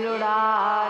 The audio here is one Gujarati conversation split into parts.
கையிலுடாய்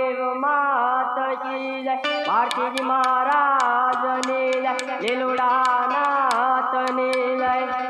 દેવ માતજી જય ભારતીજી મહારાજની જય લીલુડાનાથની જય